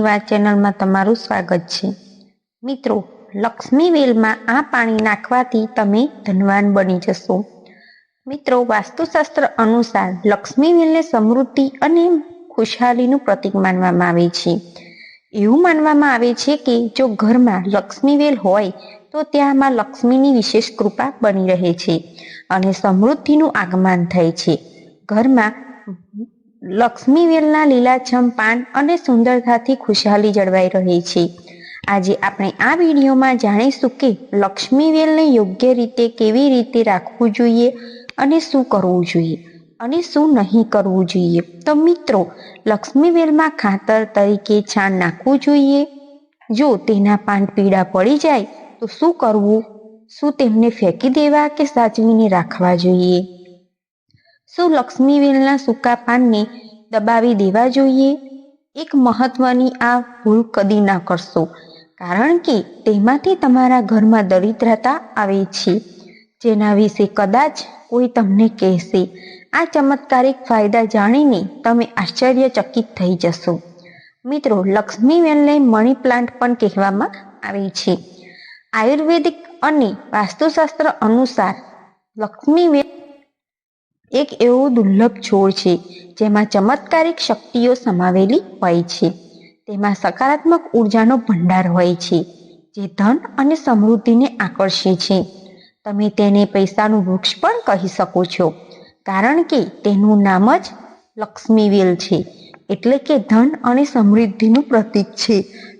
વાત ચેનલમાં તમારું સ્વાગત છે. મિત્રો, લક્ષ્મી વેલમાં આ પાણી નાખવાથી તમે ધનવાન બની જશો. મિત્રો, વાસ્તુશાસ્ત્ર અનુસાર લક્ષ્મી વેલને સમૃદ્ધિ અને ખુશહાલીનું પ્રતીક માનવામાં આવે છે. એવું માનવામાં આવે છે કે જો ઘરમાં લક્ષ્મી વેલ હોય, તો ત્યાંમાં લક્ષ્મીની વિશેષ કૃપા બની રહે છે અને સમૃદ્ધિનું આગમન થાય છે. ઘરમાં લક્ષ્મી વેલના લીલાછમ પાન અને સુંદરતાથી ખુશહાલી જળવાઈ રહે છે. આજે આપણે આ વિડીયોમાં જાણીશું કે લક્ષ્મીવેલને યોગ્ય રીતે કેવી રીતે રાખવું જોઈએ અને શું કરવું જોઈએ અને શું નહીં કરવું જોઈએ. તો મિત્રો લક્ષ્મીવેલમાં ખાતર તરીકે છાણ નાખવું જોઈએ. જો તેના પાન પીળા પડી જાય, તો શું કરવું? શું તેમને ફેંકી દેવા કે સાચવીને રાખવા જોઈએ? શું લક્ષ્મી વેલના સૂકા પાનને દબાવી દેવા જોઈએ? એક મહત્વની આ ભૂલ કદી ના કરશો, કારણ કે તેમાંથી તમારા ઘરમાં દરિદ્રતા આવે છે, જેના વિશે કદાચ કોઈ તમને કહેશે. આ ચમત્કારિક ફાયદા જાણીને તમે આશ્ચર્યચકિત થઈ જશો. મિત્રો, લક્ષ્મી વેલને મની પ્લાન્ટ પણ કહેવામાં આવે છે. આયુર્વેદિક અને વાસ્તુશાસ્ત્ર અનુસાર, લક્ષ્મી વેલ એક એવો દુર્લભ છોડ છે, જેમાં ચમત્કારિક શક્તિઓ સમાવેલી હોય છે. તેમાં સકારાત્મક ઉર્જાનો ભંડાર હોય છે, જે ધન અને સમૃદ્ધિને આકર્ષે છે. તમે તેને પૈસાનું વૃક્ષ પણ કહી શકો છો, કારણ કે તેનું નામ જ લક્ષ્મીવેલ છે. એટલે કે ધન અને સમૃદ્ધિનું પ્રતીક છે.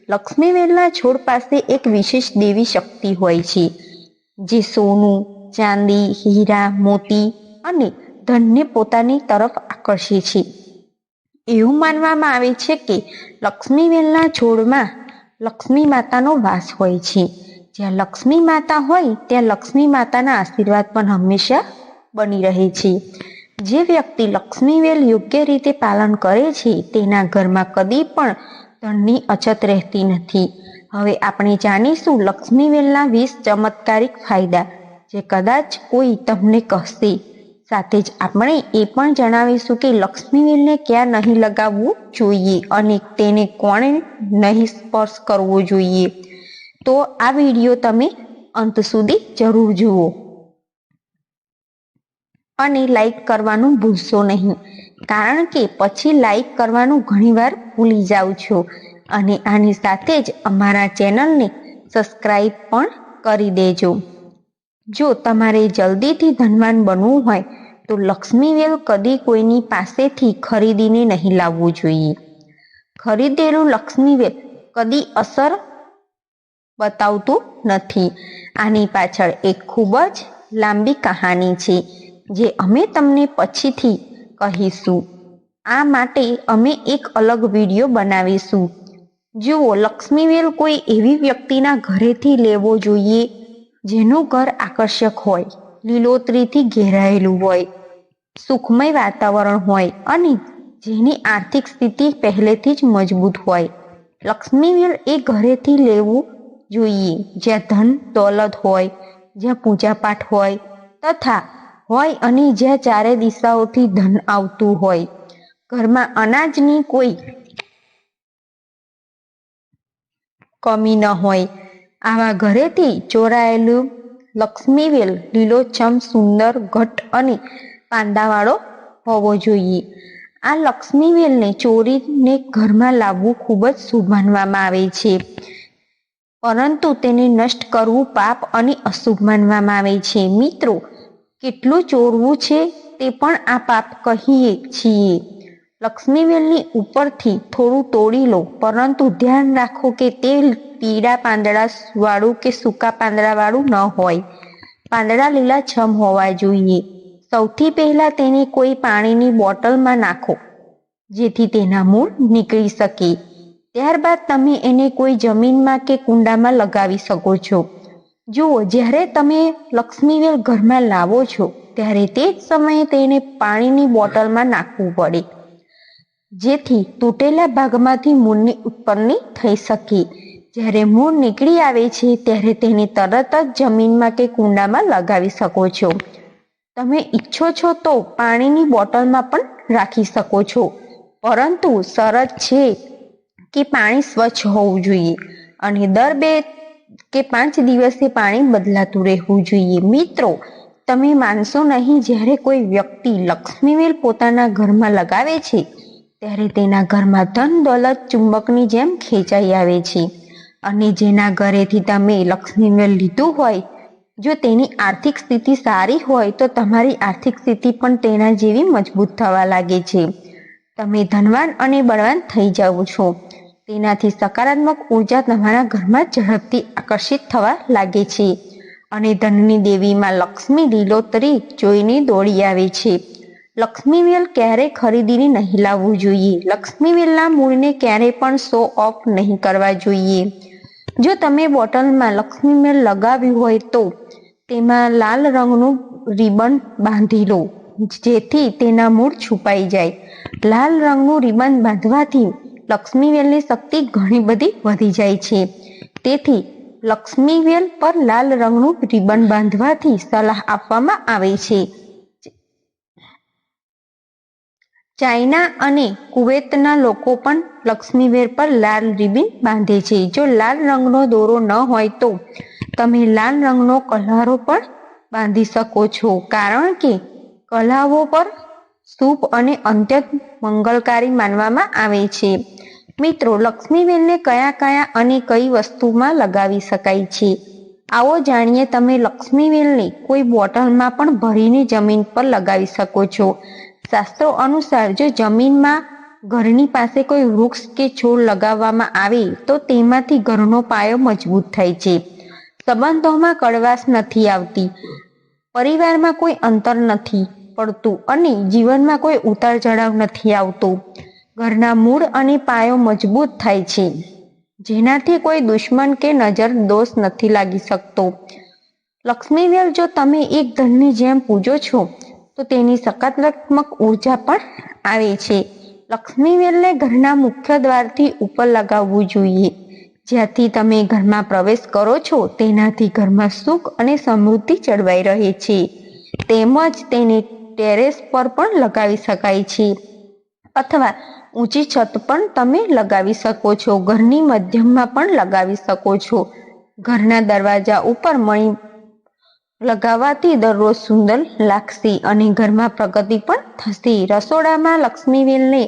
લક્ષ્મીવેલના છોડ પાસે એક વિશેષ દેવી શક્તિ હોય છે, જે સોનું, ચાંદી, હીરા, મોતી અને ધનને પોતાની તરફ આકર્ષે છે. એવું માનવામાં આવે છે કે લક્ષ્મીવેલના છોડમાં લક્ષ્મી માતાનો વાસ હોય છે. જ્યાં લક્ષ્મી માતા હોય, ત્યાં લક્ષ્મી માતાના આશીર્વાદ પણ હંમેશા બની રહે છે. જે વ્યક્તિ લક્ષ્મીવેલ યોગ્ય રીતે પાલન કરે છે, તેના ઘરમાં કદી પણ ધનની અછત રહેતી નથી. હવે આપણે જાણીશું લક્ષ્મીવેલના વીસ ચમત્કારિક ફાયદા, જે કદાચ કોઈ તમને કહેશે. સાથે જ આપણે એ પણ જણાવીશું કે લક્ષ્મીવેલને ક્યાં નહીં લગાવવું જોઈએ અને તેને કોણે નહીં સ્પર્શ કરવો જોઈએ. તો આ વીડિયો તમે અંત સુધી જરૂર જુઓ. અને લાઈક કરવાનું ભૂલશો નહીં, કારણ કે પછી લાઈક કરવાનું ઘણીવાર ભૂલી જાઓ છો. અને આની સાથે જ અમારા ચેનલને સબસ્ક્રાઈબ પણ કરી દેજો. જો તમારે જલ્દીથી ધનવાન બનવું હોય, તો લક્ષ્મી વેલ કદી કોઈની પાસેથી ખરીદીને નહીં લાવવું જોઈએ. ખરીદેલું લક્ષ્મી વેલ કદી અસર બતાવતું નથી. આની પાછળ એક ખૂબ જ લાંબી કહાની છે, જે અમે તમને પછીથી કહીશું. આ માટે અમે એક અલગ વીડિયો બનાવીશું. જુઓ, લક્ષ્મીવેલ કોઈ એવી વ્યક્તિના ઘરેથી લેવો જોઈએ જેનું ઘર આકર્ષક હોય, લીલોતરીથી ઘેરાયેલું હોય, સુખમય વાતાવરણ હોય અને જેની આર્થિક સ્થિતિ પહેલેથી જ મજબૂત હોય. લક્ષ્મીવેલ એ ઘરેથી લેવું જોઈએ, જ્યાં ધન, દોલત હોય, જ્યાં પૂજાપાઠ હોય, તથા હોય અને જ્યાં ચારે દિશાઓથી ધન આવતું હોય. ઘરમાં અનાજની કોઈ કમી ન હોય આવા ઘરેથી ચોરાયેલું લક્ષ્મીવેલ લીલોછમ સુંદર, ઘટ અને પાંદાવાળો હોવો જોઈએ. આ લક્ષ્મીવેલને ચોરીને ઘરમાં લાવવું ખૂબ જ શુભ માનવામાં આવે છે. પરંતુ તેને નષ્ટ કરવું પાપ અને અશુભ માનવામાં આવે છે. મિત્રો, કેટલું ચોરવું છે તે પણ આ પાપ કહીએ છીએ. લક્ષ્મીવેલની ઉપરથી થોડું તોડી લો, પરંતુ ધ્યાન રાખો કે તે પીળા પાંદડા વાળું કે સૂકા પાંદડા વાળું ન હોય. પાંદડા લીલા છમ હોવા જોઈએ. સૌથી પહેલા તેને કોઈ પાણીની બોટલમાં નાખો, જેથી તેના મૂળ નીકળી શકે. ત્યારબાદ તમે એને કોઈ જમીનમાં કે કુંડામાં લગાવી શકો છો. જુઓ, જ્યારે તમે લક્ષ્મીવેલ ઘરમાં લાવો છો, ત્યારે તે જ સમયે તેને પાણીની બોટલમાં નાખવું પડે, જેથી તૂટેલા ભાગમાંથી મૂળની ઉત્પન્ન થઈ શકે. જ્યારે મૂળ નીકળી આવે છે, ત્યારે તેને તરત જ જમીનમાં કે કુંડામાં લગાવી શકો છો. તમે ઈચ્છો છો તો પાણીની બોટલમાં પણ રાખી શકો છો. પરંતુ શરત છે કે પાણી સ્વચ્છ હોવું જોઈએ અને દર બે કે પાંચ દિવસે પાણી બદલાતું રહેવું જોઈએ. મિત્રો, તમે માનશો નહીં, જ્યારે કોઈ વ્યક્તિ લક્ષ્મીવેલ પોતાના ઘરમાં લગાવે છે, ત્યારે તેના ઘરમાં ધન દોલત ચુંબકની જેમ ખેંચાઈ આવે છે. અને જેના ઘરેથી તમે લક્ષ્મીવેલ લીધું હોય, જો તેની આર્થિક સ્થિતિ સારી હોય, તો તમારી આર્થિક સ્થિતિ પણ તેના જેવી મજબૂત થવા લાગે છે. તમે ધનવાન અને બળવાન થઈ જાઓ છો. તેનાથી સકારાત્મક ઊર્જા તમારા ઘરમાં ઝડપથી આકર્ષિત થવા લાગે છે. અને ધનની દેવીમાં લક્ષ્મી લીલોતરી જોઈને દોડી આવે છે. લક્ષ્મીવેલ ક્યારે ખરીદીને નહીં લાવવું જોઈએ? લક્ષ્મીવેલના મૂળને ક્યારે પણ શો ઓફ નહીં કરવા જોઈએ. જો તમે બોટલમાં લક્ષ્મીવેલ લગાવ્યું હોય તો તેમાં લાલ રંગનું રિબન બાંધી લો, જેથી તેના મૂળ છુપાઈ જાય. લાલ રંગનું રિબન બાંધવાથી લક્ષ્મીવેલની શક્તિ ઘણી બધી વધી જાય છે. તેથી લક્ષ્મીવેલ પર લાલ રંગનું રિબન બાંધવાથી સલાહ આપવામાં આવે છે. ચાઇના અને કુવેતના લોકો પણ લક્ષ્મીવેર પર લાલ રિબિન બાંધે છે. જો લાલ રંગનો દોરો ન હોય તો તમે લાલ રંગનો કલારો પણ બાંધી શકો છો. કારણ કે કલાઓ પર શુભ અને અત્યંત મંગલકારી માનવામાં આવે છે. મિત્રો લક્ષ્મીવેલને કયા કયા અને કઈ વસ્તુમાં લગાવી શકાય છે? આવો જાણીએ તમે લક્ષ્મીવેલને કોઈ બોટલમાં પણ ભરીને જમીન પર લગાવી શકો છો. શાસ્ત્રો અનુસાર જો જમીનમાં ઘરની પાસે કોઈ વૃક્ષ કે છોડ લગાવવામાં આવે, તો તેમાંથી ઘરનો પાયો મજબૂત થાય છે. સંબંધોમાં કડવાશ નથી આવતી. પરિવારમાં કોઈ અંતર નથી પડતું અને જીવનમાં કોઈ ઉતાર ચઢાવ નથી આવતો. ઘરના મૂળ અને પાયો મજબૂત થાય છે. જેનાથી કોઈ દુશ્મન કે નજર દોષ નથી લાગી શકતો. લક્ષ્મીવેલ જો તમે એક ધનની જેમ પૂજો છો તો તેની સકારાત્મક ઊર્જા પણ આવે છે. લક્ષ્મીવેલને ઘરના મુખ્ય દ્વારથી ઉપર લગાવવું જોઈએ. જ્યાંથી તમે ઘરમાં પ્રવેશ કરો છો, તેનાથી ઘરમાં સુખ અને સમૃદ્ધિ જળવાઈ રહે છે. તેમજ તેને ટેરેસ પર પણ લગાવી શકાય છે. અથવા ઊંચી છત પણ તમે લગાવી શકો છો. ઘરની મધ્યમમાં પણ લગાવી શકો છો. ઘરના દરવાજા ઉપર મણી લગાવવાથી દરરોજ સુંદર લાગશે અને ઘરમાં પ્રગતિ પણ થશે. રસોડામાં લક્ષ્મીવેલને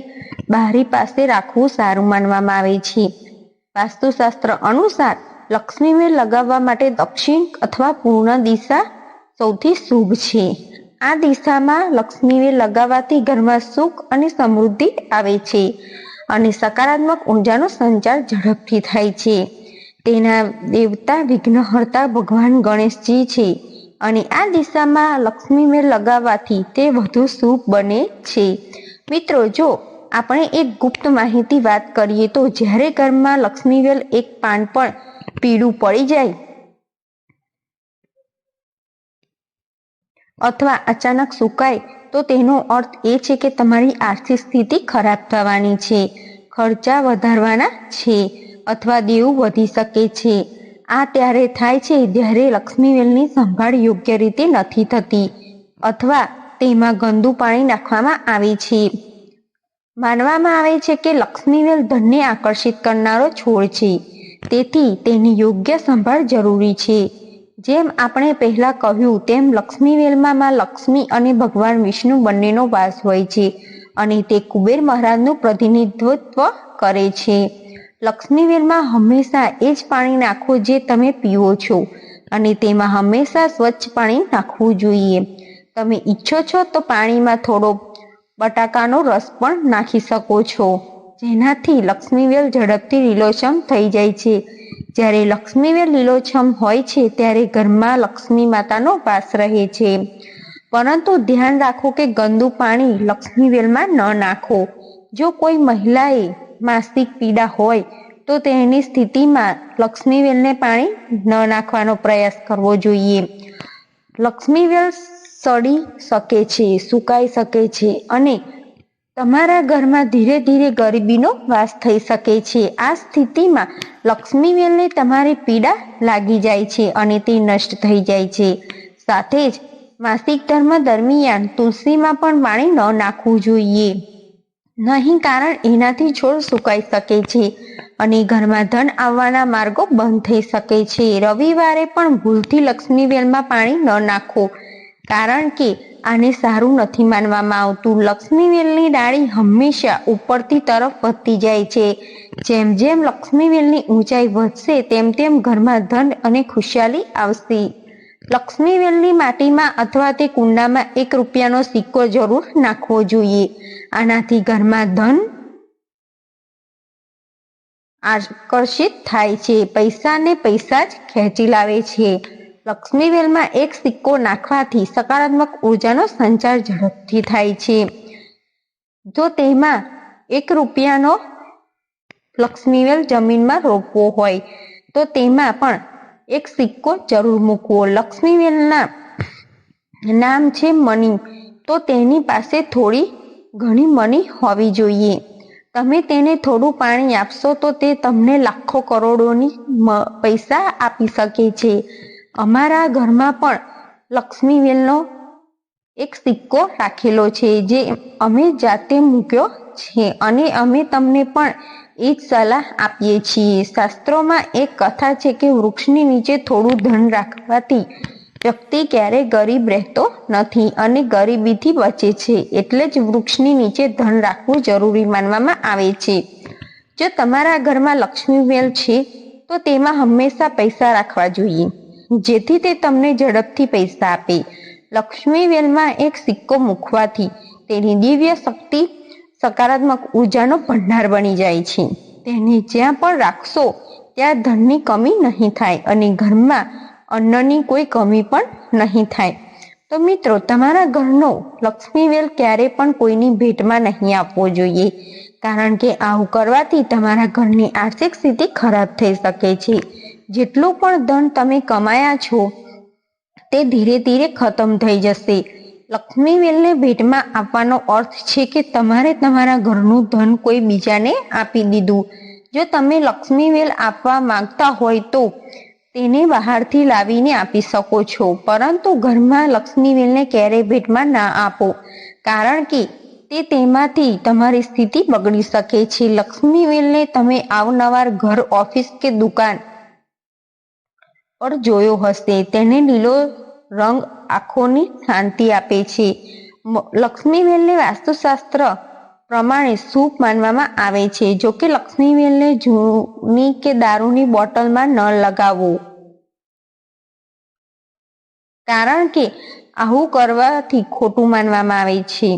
બારી પાસે રાખવું સારું માનવામાં આવે છે. વાસ્તુશાસ્ત્ર અનુસાર લક્ષ્મીવેલ લગાવવા માટે દક્ષિણ અથવા પૂર્ણ દિશા સૌથી શુભ છે. આ દિશામાં લક્ષ્મીવેલ લગાવવાથી ઘરમાં સુખ અને સમૃદ્ધિ આવે છે અને સકારાત્મક ઊર્જાનો સંચાર ઝડપથી થાય છે. તેના દેવતા વિઘ્નહર્તા ભગવાન ગણેશજી છે. અને આ દિશામાં લક્ષ્મીમેલ લગાવવાથી તે વધુ શુભ બને છે. મિત્રો, જો આપણે એક ગુપ્ત માહિતી વાત કરીએ તો જ્યારે ઘરમાં લક્ષ્મીવેલ એક પાન પણ પીળું પડી જાય અથવા અચાનક સુકાય, તો તેનો અર્થ એ છે કે તમારી આર્થિક સ્થિતિ ખરાબ થવાની છે, ખર્ચા વધારવાના છે અથવા દેવું વધી શકે છે. આ ત્યારે થાય છે જ્યારે લક્ષ્મીવેલની સંભાળ યોગ્ય રીતે નથી થતી અથવા તેમાં ગંદુ પાણી નાખવામાં આવે છે. માનવામાં આવે છે કે લક્ષ્મીવેલ ધનને આકર્ષિત કરનારો છોડ છે. તેથી તેની યોગ્ય સંભાળ જરૂરી છે. જેમ આપણે પહેલા કહ્યું તેમ લક્ષ્મીવેલમાં માં લક્ષ્મી અને ભગવાન વિષ્ણુ બંનેનો વાસ હોય છે અને તે કુબેર મહારાજનું પ્રતિનિધિત્વ કરે છે. લક્ષ્મીવેલમાં હંમેશા એ જ પાણી નાખો જે તમે પીવો છો. અને તેમાં હંમેશા સ્વચ્છ પાણી નાખવું જોઈએ. તમે ઈચ્છો છો તો પાણીમાં થોડો બટાકાનો રસ પણ નાખી શકો છો. જેનાથી લક્ષ્મીવેલ ઝડપથી લીલોછમ થઈ જાય છે. જ્યારે લક્ષ્મીવેલ લીલોછમ હોય છે, ત્યારે ઘરમાં લક્ષ્મી માતાનો વાસ રહે છે. પરંતુ ધ્યાન રાખો કે ગંદુ પાણી લક્ષ્મીવેલમાં ન નાખો. જો કોઈ મહિલાએ માસિક પીડા હોય, તો તેની સ્થિતિમાં લક્ષ્મીવેલને પાણી ન નાખવાનો પ્રયાસ કરવો જોઈએ. લક્ષ્મીવેલ સડી શકે છે, સુકાઈ શકે છે અને તમારા ઘરમાં ધીરે ધીરે ગરીબીનો વાસ થઈ શકે છે. આ સ્થિતિમાં લક્ષ્મીવેલને તમારી પીડા લાગી જાય છે અને તે નષ્ટ થઈ જાય છે. સાથે જ માસિક ધર્મ દરમિયાન તુલસીમાં પણ પાણી ન નાખવું જોઈએ. નહીં કારણ એનાથી છોડ સુકાઈ શકે છે અને ઘરમાં ધન આવવાના માર્ગો બંધ થઈ શકે છે. રવિવારે પણ ભૂલથી લક્ષ્મી વેલમાં પાણી ન નાખો કારણ કે આને સારું નથી માનવામાં આવતું. લક્ષ્મી વેલની ડાળી હંમેશા ઉપરથી તરફ વધતી જાય છે. જેમ જેમ લક્ષ્મી વેલની ઊંચાઈ વધશે, તેમ તેમ ઘરમાં ધન અને ખુશાલી આવશે. લક્ષ્મી વેલની માટીમાં અથવા તે કુંડામાં એક રૂપિયાનો સિક્કો જરૂર નાખવો જોઈએ. આનાથી ઘરમાં ધન આકર્ષિત થાય છે. પૈસાને પૈસા જ ખેંચી લાવે છે. લક્ષ્મી વેલમાં એક સિક્કો નાખવાથી સકારાત્મક ઉર્જાનો સંચાર ઝડપથી થાય છે. જો તેમાં એક રૂપિયાનો લક્ષ્મીવેલ જમીનમાં રોપવો હોય, તો તેમાં પણ એક સિક્કો જરૂર મૂકવો. લક્ષ્મી વેલના નામ છે મની. તો તેની પાસે થોડી ઘણી મની હોવી જોઈએ. તમે તેને થોડું પાણી આપશો તો તે તમને લાખો કરોડોની પૈસા આપી શકે છે. અમારા ઘરમાં પણ લક્ષ્મીવેલનો એક સિક્કો રાખેલો છે, જે અમે જાતે મૂક્યો છે. અને અમે તમને પણ એ જ સલાહ આપીએ છીએ. શાસ્ત્રોમાં એક કથા છે કે વૃક્ષની નીચે થોડું ધન રાખવાથી વ્યક્તિ ક્યારેય ગરીબ રહેતો નથી અને ગરીબીથી બચે છે. એટલે જ વૃક્ષની નીચે ધન રાખવું જરૂરી માનવામાં આવે છે. જો તમારા ઘરમાં લક્ષ્મી વેલ છે, તો તેમાં હંમેશા પૈસા રાખવા જોઈએ. જેથી તે તમને ઝડપથી પૈસા આપે. લક્ષ્મી વેલમાં એક સિક્કો મૂકવાથી તેની દિવ્ય શક્તિ સકારાત્મક ઉર્જાનો ભંડાર બની જાય છે. તેને જ્યાં પણ રાખશો, ત્યાં ધનની કમી નહીં થાય અને ઘરમાં અન્નની કોઈ કમી પણ નહીં થાય. તો મિત્રો, તમારા ઘરનો લક્ષ્મી વેલ ક્યારે પણ કોઈની ભેટમાં નહીં આપવો જોઈએ. કારણ કે આવું કરવાથી તમારા ઘરની આર્થિક સ્થિતિ ખરાબ થઈ શકે છે. જેટલું પણ ધન તમે કમાયા છો, તે ધીરે ધીરે ખતમ થઈ જશે. લક્ષ્મી વેલને ભેટમાં આપવાનો અર્થ છે કે તમારે તમારા ઘરનું ધન કોઈ બીજાને આપી દીધું. જો તમે લક્ષ્મી વેલ આપવા માંગતા હોય તો તેને બહારથી લાવીને આપી શકો છો. પરંતુ ઘરમાં લક્ષ્મી વેલને ક્યારેય ભેટમાં ના આપો, કારણ કે તે તેમાંથી તમારી સ્થિતિ બગડી શકે છે. લક્ષ્મી વેલને તમે અવનવાર ઘર, ઓફિસ કે દુકાન પર જોયો હશે. તેને લીલો રંગ આંખોની શાંતિ આપે છે. લક્ષ્મીવેલને વાસ્તુશાસ્ત્ર પ્રમાણે શુભ માનવામાં આવે છે. જો કે લક્ષ્મીવેલને જૂની કે દારૂની બોટલમાં ન લગાવવું કારણ કે આવું કરવાથી ખોટું માનવામાં આવે છે.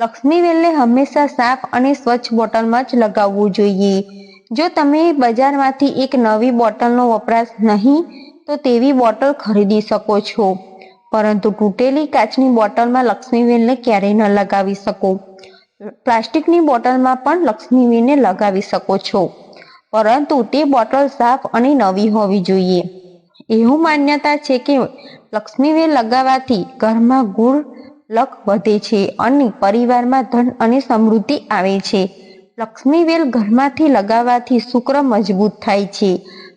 લક્ષ્મી વેલને હંમેશા સાફ અને સ્વચ્છ બોટલમાં જ લગાવવું જોઈએ. જો તમે બજારમાંથી એક નવી બોટલનો વપરાશ નહીં તો તેવી બોટલ ખરીદી શકો છો. પરંતુ તૂટેલી કાચની બોટલમાં લક્ષ્મીબેનને ક્યારેય ન લગાવી શકો. પ્લાસ્ટિકની બોટલમાં પણ લક્ષ્મીબેનને લગાવી શકો છો. પરંતુ તે બોટલ સાફ અને નવી હોવી જોઈએ. એવું માન્યતા છે કે લક્ષ્મીબેન લગાવવાથી ઘરમાં ગુણ લક વધે છે અને પરિવારમાં ધન અને સમૃદ્ધિ આવે છે. લક્ષ્મીવેલ ઘરમાંથી લગાવવાથી શુક્ર મજબૂત થાય છે.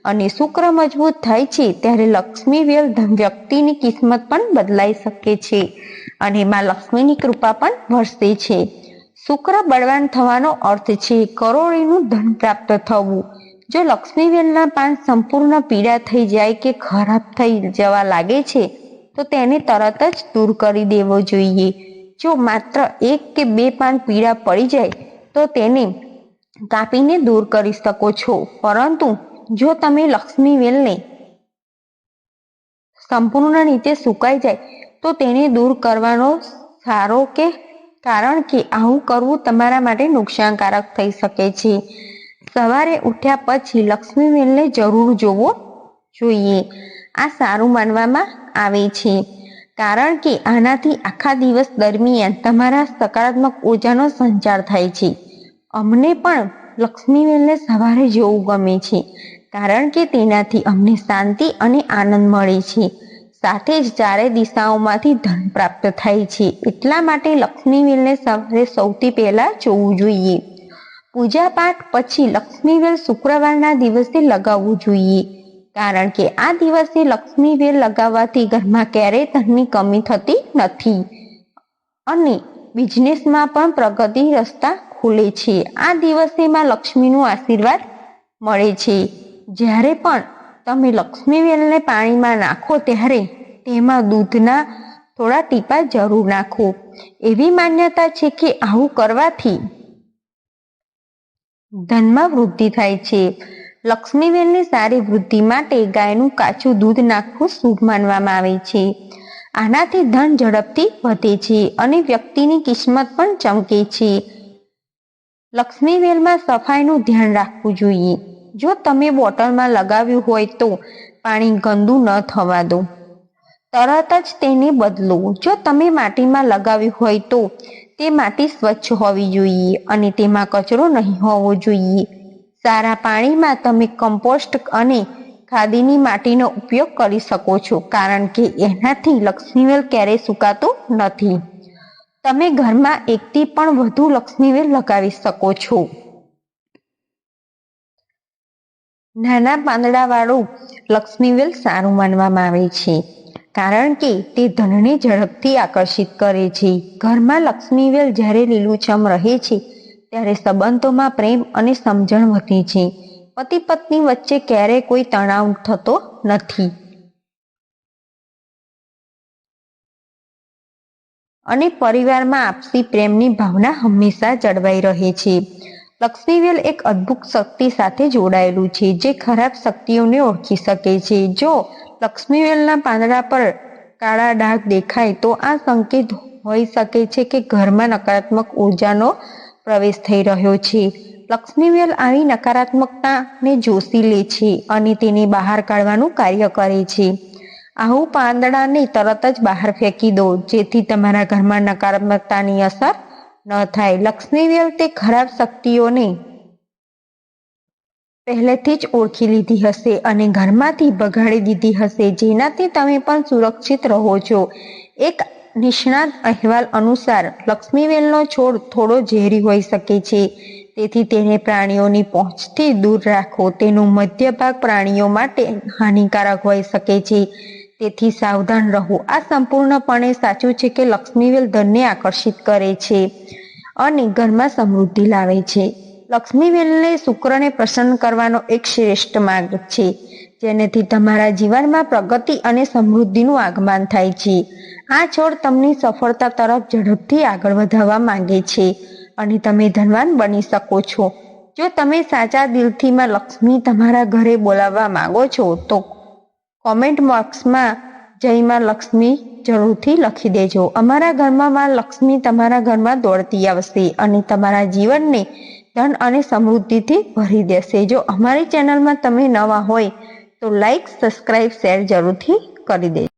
અને શુક્ર મજબૂત થાય છે ત્યારે લક્ષ્મીવેલ વ્યક્તિની કિસ્મત પણ બદલાઈ શકે છે અને માં લક્ષ્મીની કૃપા પણ વરસે છે. શુક્ર બળવાન થવાનો અર્થ છે કરોડીનું ધન પ્રાપ્ત થવું. જો લક્ષ્મીવેલના પાન સંપૂર્ણ પીડા થઈ જાય કે ખરાબ થઈ જવા લાગે છે, તો તેને તરત જ દૂર કરી દેવો જોઈએ. જો માત્ર એક કે બે પાન પીડા પડી જાય, તો તેને કાપીને દૂર કરી શકો છો. પરંતુ જો તમે લક્ષ્મી વેલને સંપૂર્ણ રીતે સુકાઈ જાય, તો તેને દૂર કરવાનો સારો કે કારણ કે આવું કરવું તમારા માટે નુકસાનકારક થઈ શકે છે. સવારે ઉઠ્યા પછી લક્ષ્મી વેલને જરૂર જોવો જોઈએ. આ સારું માનવામાં આવે છે. કારણ કે આનાથી આખા દિવસ દરમિયાન તમારા સકારાત્મક ઉર્જાનો સંચાર થાય છે. અમને પણ લક્ષ્મીવેલને સવારે જોવું ગમે છે. કારણ કે તેનાથી અમને શાંતિ અને આનંદ મળે છે. સાથે જ ચારે દિશાઓમાંથી ધન પ્રાપ્ત થાય છે. એટલા માટે લક્ષ્મીવેલને સવારે સૌથી પહેલા જોવું જોઈએ. પૂજા પાઠ પછી લક્ષ્મીવેલ શુક્રવારના દિવસે લગાવવું જોઈએ. કારણ કે આ દિવસે લક્ષ્મીવેલ લગાવવાથી ઘરમાં ક્યારેય ધનની કમી થતી નથી. અને બિઝનેસમાં પણ પ્રગતિ રસ્તા ખુલે છે. આ દિવસેમાં લક્ષ્મીનું આશીર્વાદ મળે છે. જ્યારે પણ તમે લક્ષ્મી વેલને પાણીમાં નાખો ત્યારે તેમાં દૂધના થોડા ટીપા જરૂર નાખો. એવી માન્યતા છે કે આવું કરવાથી ધનમાં વૃદ્ધિ થાય છે. લક્ષ્મીવેલની સારી વૃદ્ધિ માટે ગાયનું કાચું દૂધ નાખવું શુભ માનવામાં આવે છે. આનાથી ધન ઝડપથી વધે છે અને વ્યક્તિની કિસ્મત પણ ચમકે છે. લક્ષ્મીવેલમાં સફાઈનું ધ્યાન રાખવું જોઈએ. જો તમે બોટલમાં લગાવ્યું હોય તો પાણી ગંદુ ન થવા દો. તરત જ તેને બદલો. જો તમે માટીમાં લગાવ્યું હોય તો તે માટી સ્વચ્છ હોવી જોઈએ અને તેમાં કચરો નહીં હોવો જોઈએ. સારા પાણીમાં તમે કમ્પોસ્ટ અને ખાદીની માટીનો ઉપયોગ કરી શકો છો, કારણ કે એનાથી લક્ષ્મીવેલ ક્યારેય સુકાતો નથી. તમે ઘરમાં એકથી પણ વધુ લક્ષ્મીવેલ લગાવી શકો છો. નાના પાંદડાવાળું લક્ષ્મીવેલ સારું માનવામાં આવે છે. કારણ કે તે ધનને ઝડપથી આકર્ષિત કરે છે. ઘરમાં લક્ષ્મીવેલ જ્યારે લીલુંછમ રહે છે, ત્યારે સંબંધોમાં પ્રેમ અને સમજણ વધે છે. પતિ પત્ની વચ્ચે ક્યારેય કોઈ તણાવ થતો નથી. અને પરિવારમાં આપસી પ્રેમની ભાવના હંમેશા જળવાઈ રહે છે. લક્ષ્મીવેલ એક અદ્ભુત શક્તિ સાથે જોડાયેલું છે, જે ખરાબ શક્તિઓને ઓળખી શકે છે. જો લક્ષ્મીવેલના પાંદડા પર કાળા ડાઘ દેખાય, તો આ સંકેત હોઈ શકે છે કે ઘરમાં નકારાત્મક ઉર્જાનો પ્રવેશ થઈ રહ્યો છે. લક્ષ્મીવેલ આવી નકારાત્મકતાને જોશી લે છે અને તેને બહાર કાઢવાનું કાર્ય કરે છે. આવું પાંદડાને તરત જ બહાર ફેંકી દો, જેથી તમારા ઘરમાં નકારાત્મકતાની અસર ન થાય. લક્ષ્મીવેલ તે ખરાબ શક્તિઓને પહેલેથી જ ઓળખી લીધી હશે અને ઘરમાંથી બગાડી દીધી હશે, જેનાથી તમે પણ સુરક્ષિત રહો છો. એક નિષ્ણાત અહેવાલ અનુસાર લક્ષ્મીવેલનો છોડ થોડો ઝેરી હોઈ શકે છે. તેથી તેને પ્રાણીઓની પહોંચથી દૂર રાખો. તેનો મધ્ય ભાગ પ્રાણીઓ માટે હાનિકારક હોઈ શકે છે. તેથી સાવધાન રહો. આ સંપૂર્ણપણે સાચું છે કે લક્ષ્મીવેલ ધનને આકર્ષિત કરે છે. અને ઘરમાં સમૃદ્ધિ લાવે છે. લક્ષ્મીવેલને શુક્રને પ્રસન્ન કરવાનો એક શ્રેષ્ઠ માર્ગ છે, જેનેથી તમારા જીવનમાં પ્રગતિ અને સમૃદ્ધિનું આગમન થાય છે. આ છોડ તમને સફળતા તરફ ઝડપથી આગળ વધારવા માંગે છે અને તમે ધનવાન બની શકો છો. જો તમે સાચા દિલથી માં લક્ષ્મી તમારા ઘરે બોલાવવા માંગો છો, તો કોમેન્ટ બોક્સમાં જય માં લક્ષ્મી જરૂરથી લખી દેજો. અમારા ઘરમાં માં લક્ષ્મી તમારા ઘરમાં દોડતી આવશે અને તમારા જીવનને ધન અને સમૃદ્ધિથી ભરી દેશે. જો અમારી ચેનલમાં તમે નવા હોય તો લાઈક સબસ્ક્રાઈબ શેર જરૂરથી કરી દેજો.